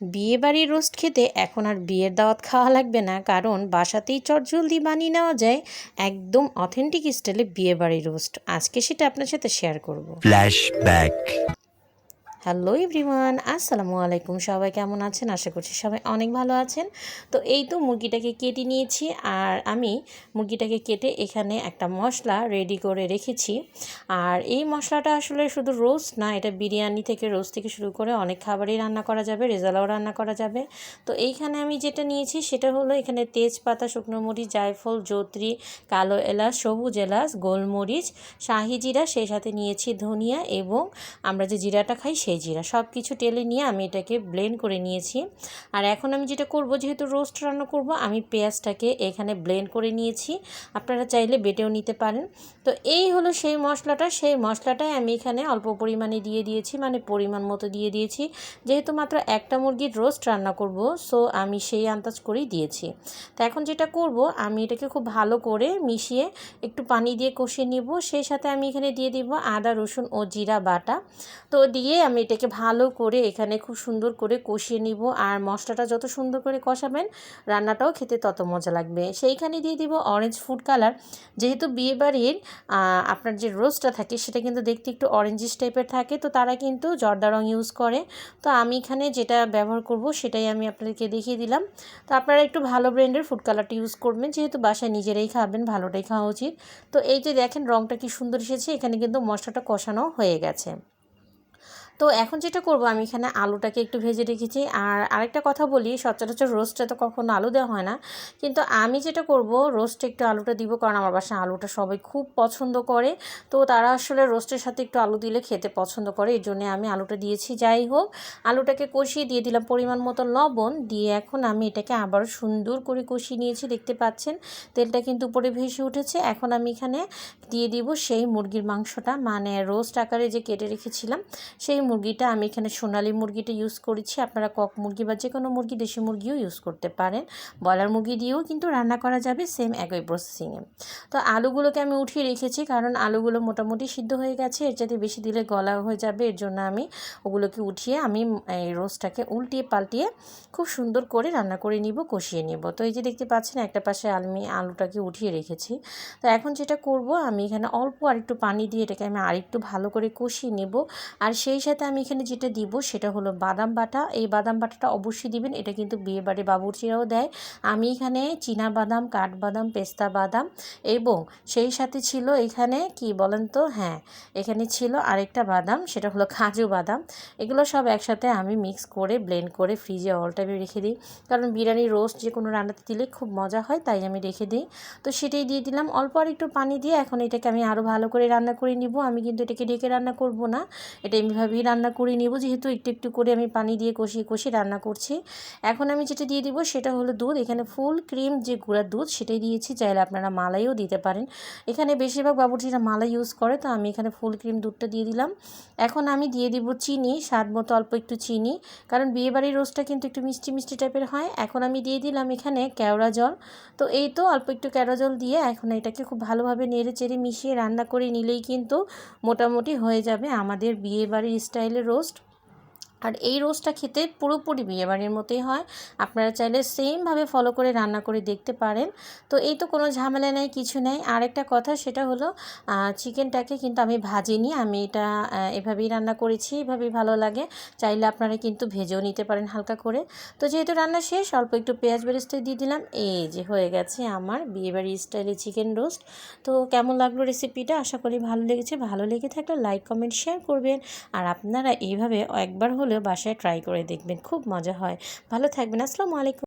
বিয়ে বাড়ির রোস্ট খেতে এখন আর বিয়ের দাওয়াত খাওয়া লাগবে না, কারণ বাসাতেই চটজলদি বানিয়ে নেওয়া যায় একদম অথেন্টিক স্টাইলে বিয়ে বাড়ির রোস্ট আজকে সেটা আপনার সাথে শেয়ার করব. হ্যালো এভরিওয়ান, আসসালামু আলাইকুম। সবাই কেমন আছেন? আশা করছি সবাই অনেক ভালো আছেন। তো এই তো মুরগিটাকে কেটে নিয়েছি আর আমি মুরগিটাকে কেটে এখানে একটা মশলা রেডি করে রেখেছি। আর এই মশলাটা আসলে শুধু রোস্ট না, এটা বিরিয়ানি থেকে রোস্ট থেকে শুরু করে অনেক খাবারই রান্না করা যাবে, রেজালাও রান্না করা যাবে। তো এইখানে আমি যেটা নিয়েছি সেটা হলো এখানে তেজপাতা, শুকনো মরিচ, জায়ফল জোত্রি কালো এলাচ, সবুজ এলাচ, গোলমরিচ, শাহি জিরা, সেই সাথে নিয়েছি ধনিয়া এবং আমরা যে জিরাটা খাই সেই জিরা সব কিছু টেলে নিয়ে আমি এটাকে ব্লেন্ড করে নিয়েছি। আর এখন আমি যেটা করব, যেহেতু রোস্ট রান্না করব, আমি পেঁয়াজটাকে এখানে ব্লেন্ড করে নিয়েছি। আপনারা চাইলে বেটেও নিতে পারেন। তো এই হলো সেই মশলাটা। সেই মশলাটাই আমি এখানে অল্প পরিমাণে দিয়ে দিয়েছি মানে পরিমাণ মতো দিয়ে দিয়েছি। যেহেতু মাত্র একটা মুরগির রোস্ট রান্না করব সো আমি সেই আন্দাজ করেই দিয়েছি। তো এখন যেটা করব, আমি এটাকে খুব ভালো করে মিশিয়ে একটু পানি দিয়ে কষিয়ে নিব। সেই সাথে আমি এখানে দিয়ে দিব আদা, রসুন ও জিরা বাটা। তো দিয়ে আমি এটাকে ভালো করে এখানে খুব সুন্দর করে কষিয়ে নিব। আর মশলাটা যত সুন্দর করে কষাবেন, রান্নাটাও খেতে তত মজা লাগবে। সেইখানে দিয়ে দিব অরেঞ্জ ফুড কালার যেহেতু বিয়েবাড়ির আপনার যে রোস্টটা থাকে, সেটা কিন্তু দেখতে একটু অরেঞ্জিস টাইপের থাকে, তো তারা কিন্তু জর্দা রং ইউজ করে। তো আমি এখানে যেটা ব্যবহার করব, সেটাই আমি আপনাদেরকে দেখিয়ে দিলাম। তো আপনারা একটু ভালো ব্র্যান্ডের ফুড কালারটা ইউজ করবেন, যেহেতু বাসায় নিজেরাই খাবেন, ভালোটাই খাওয়া উচিত। তো এই যে দেখেন, রংটা কি সুন্দর এসেছে, এখানে কিন্তু মশলাটা কষানো হয়ে গেছে। তো এখন যেটা করব, আমি এখানে আলুটাকে একটু ভেজে রেখেছি। আর আরেকটা কথা বলি, সচরাচর রোস্টে তো কখনো আলু দেওয়া হয় না। কিন্তু আমি যেটা করব রোস্টে একটু আলুটা দিব, কারণ আমার বাসায় আলুটা সবাই খুব পছন্দ করে। তো তারা আসলে রোস্টের সাথে একটু আলু দিলে খেতে পছন্দ করে এই জন্য আমি আলুটা দিয়েছি। যাই হোক, আলুটাকে কষিয়ে দিয়ে দিলাম পরিমাণ মতো লবণ। দিয়ে এখন আমি এটাকে আবার সুন্দর করে কষিয়ে নিয়েছি, দেখতে পাচ্ছেন? তেলটা কিন্তু উপরে ভেসে উঠেছে। এখন আমি এখানে দিয়ে দিব সেই মুরগির মাংসটা। মানে রোস্ট আকারে যে কেটে রেখেছিলাম, সেই মুরগিটা আমি এখানে সোনালি মুরগিটা ইউজ করেছি। আপনারা কক মুরগি বা যে কোনো মুরগি, দেশি মুরগিও ইউজ করতে পারেন। ব্রয়লার মুরগি দিয়েও কিন্তু রান্না করা যাবে সেম একই প্রসেসিংয়ে তো আলুগুলোকে আমি উঠিয়ে রেখেছি কারণ আলুগুলো মোটামুটি সিদ্ধ হয়ে গেছে। এর যাতে বেশি দিলে গলা হয়ে যাবে, এর জন্য আমি ওগুলোকে উঠিয়ে আমি এই রোস্টটাকে উল্টিয়ে পাল্টিয়ে খুব সুন্দর করে রান্না করে নিব, কষিয়ে নিব। তো এই যে দেখতে পাচ্ছেন, একটা পাশে আমি আলুটাকে উঠিয়ে রেখেছি। তো এখন যেটা করব, আমি এখানে অল্প আরেকটু পানি দিয়ে এটাকে আমি আরেকটু ভালো করে কষিয়ে নেব। আর সেই সাথে আমি এখানে যেটা দিব সেটা হলো বাদাম বাটা। এই বাদাম বাটাটা অবশ্যই দিবেন, এটা কিন্তু বিয়ে বাড়ি বাবুর্চিরাও দেয়। আমি এখানে চীনা বাদাম কাঠবাদাম পেস্তা বাদাম এবং সেই সাথে ছিল এখানে কি বলেন তো? হ্যাঁ এখানে ছিল আরেকটা বাদাম, সেটা হলো কাজু বাদাম। এগুলো সব একসাথে আমি মিক্স করে, ব্লেন্ড করে ফ্রিজে অল টাইমে রেখে দিই। কারণ বিরিয়ানি রোস্ট যে কোনো রান্নাতে দিলে খুব মজা হয়, তাই আমি রেখে দিই। তো সেটাই দিয়ে দিলাম। অল্প আর একটু পানি দিয়ে এখন এটাকে আমি আরও ভালো করে রান্না করে নিব। আমি কিন্তু এটাকে ঢেকে রান্না করব না। এটা এমনিভাবেই রান্না করে নিব। যেহেতু একটু একটু করে আমি পানি দিয়ে কষিয়ে কষিয়ে রান্না করছি। এখন আমি যেটা দিয়ে দিব সেটা হলো দুধ। এখানে ফুল ক্রিম যে গুঁড়ার দুধ সেটাই দিয়েছি। চাইলে আপনারা মালাইও দিতে পারেন। এখানে বেশিরভাগ বাবুর্চিরা মালাই ইউজ করে, তো আমি এখানে ফুল ক্রিম দুধটা দিয়ে দিলাম। এখন আমি দিয়ে দিব চিনি, স্বাদ মতো অল্প একটু চিনি। কারণ বিয়েবাড়ির রোজটা কিন্তু একটু মিষ্টি মিষ্টি টাইপের হয়। এখন আমি দিয়ে দিলাম এখানে কেওড়া জল। তো এই তো অল্প একটু কেওড়া জল দিয়ে এখন এটাকে খুব ভালোভাবে নেড়ে চেড়ে মিশিয়ে রান্না করে নিলেই কিন্তু মোটামুটি হয়ে যাবে আমাদের বিয়েবাড়ির স্টাইলের রোস্ট আর এই রোস্টটা খেতে পুরোপুরি বিয়েবাড়ির মতোই হয়। আপনারা চাইলে সেমভাবে ফলো করে রান্না করে দেখতে পারেন। তো এই তো কোনো ঝামেলা নেই, কিছু নেই। আরেকটা কথা সেটা হলো চিকেনটাকে কিন্তু আমি ভাজিনি। আমি এটা এভাবেই রান্না করেছি, এভাবেই ভালো লাগে। চাইলে আপনারা কিন্তু ভেজেও নিতে পারেন হালকা করে। তো যেহেতু রান্না শেষ, অল্প একটু পেঁয়াজ বেরেস্তায় দিয়ে দিলাম। এই যে হয়ে গেছে আমার বিয়েবাড়ি স্টাইলে চিকেন রোস্ট তো কেমন লাগল রেসিপিটা আশা করি ভালো লেগেছে। ভালো লেগে থাকলে লাইক কমেন্ট শেয়ার করবেন। আর আপনারা এইভাবে একবার হলেও বাসায় ট্রাই করে দেখবেন। খুব মজা হয়। ভালো থাকবেন। আসসালামু আলাইকুম।